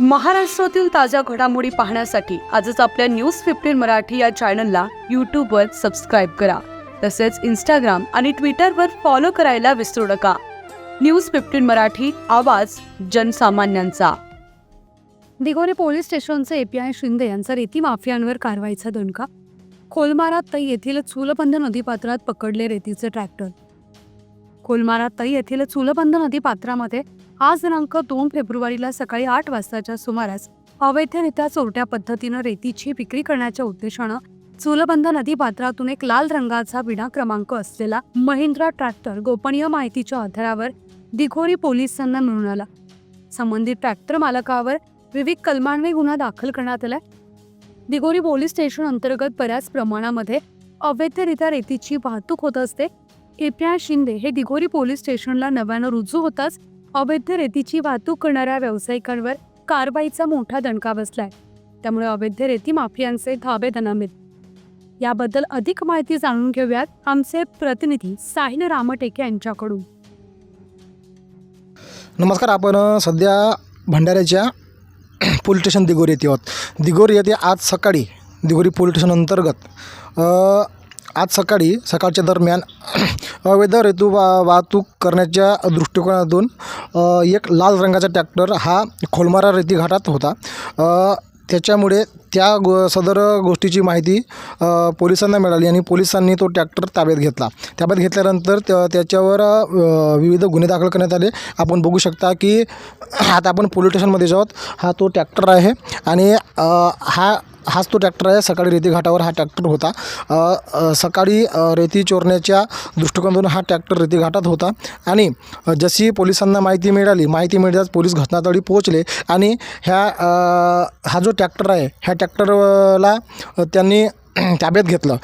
महाराष्ट्रातील ताज्या घडामोडी पाहण्यासाठी आजच आपल्या न्यूज फिफ्टीन मराठी या चॅनलला यूट्यूबवर सबस्क्राईब करा. तसेच इंस्टाग्राम आणि ट्विटरवर फॉलो करायला विसरू नका. न्यूज फिफ्टीन मराठी आवाज जनसामान्यांचा. दिगोरे पोलीस स्टेशनचे एपीआय शिंदे यांचा रेती माफियांवर कारवाईचा दणका? खोलमारात तई येथील चुलबंध नदीपात्रात पकडले रेतीचे ट्रॅक्टर कोलमारातही तई येथील चुलबंध नदीपात्रामध्ये आज दिनांक दोन फेब्रुवारीला सकाळी आठ वाजताच्या सुमारास अवैधरित्या चोरट्या पद्धतीनं रेतीची विक्री करण्याच्या उद्देशानं चुलबंध नदीपात्रातून एक लाल रंगाचा विना क्रमांक असलेला महिंद्रा ट्रॅक्टर गोपनीय माहितीच्या आधारावर दिघोरी पोलिसांना मिळून आला. संबंधित ट्रॅक्टर मालकावर विविध कलमांवे गुन्हा दाखल करण्यात आलाय. दिघोरी पोलीस स्टेशन अंतर्गत बऱ्याच प्रमाणामध्ये अवैधरित्या रेतीची वाहतूक होत असते. एपीआय शिंदे हे दिगोरी पोलीस स्टेशनला नव्यानं रुजू होताच अवैध रेतीची वाहतूक करणाऱ्या व्यावसायिकांवर कारवाईचा मोठा दणका बसलाय. त्यामुळे अवैध रेती माफियांचे धाबे दणामित याबद्दल अधिक माहिती जाणून घेऊयात आमचे प्रतिनिधी साहिल रामटेके यांच्याकडून. नमस्कार आपण सध्या भंडाऱ्याच्या पोलीस स्टेशन दिगोरी येथे आहोत. दिगोरी येथे आज सकाळी दिगोरी पोलीस स्टेशन अंतर्गत. आज सकाळी सकाळच्या दरम्यान अवैध रेतू वा वाहतूक करण्याच्या दृष्टिकोनातून एक लाल रंगाचा ट्रॅक्टर हा खोलमारा रेती घाटात होता. त्याच्यामुळे त्या गो सदर गोष्टीची माहिती पोलिसांना मिळाली आणि पोलिसांनी तो ट्रॅक्टर ताब्यात घेतला. ताब्यात घेतल्यानंतर त्या त्याच्यावर विविध गुन्हे दाखल करण्यात आले. आपण बघू शकता की आता आपण पोलीस स्टेशनमध्ये जाऊत हा तो ट्रॅक्टर आहे आणि हा हाच तो ट्रॅक्टर आहे. सकाळी रेती घाटावर हा ट्रॅक्टर होता. सकाळी रेती चोरण्याच्या दृष्टिकोनातून हा ट्रॅक्टर रेती घाटात होता. आणि जशी पोलिसांना माहिती मिळाली माहिती मिळताच पोलीस घटनास्थळी पोहोचले आणि ह्या हा जो ट्रॅक्टर आहे ह्या ट्रॅक्टरला त्यांनी ताब्यात घेतलं.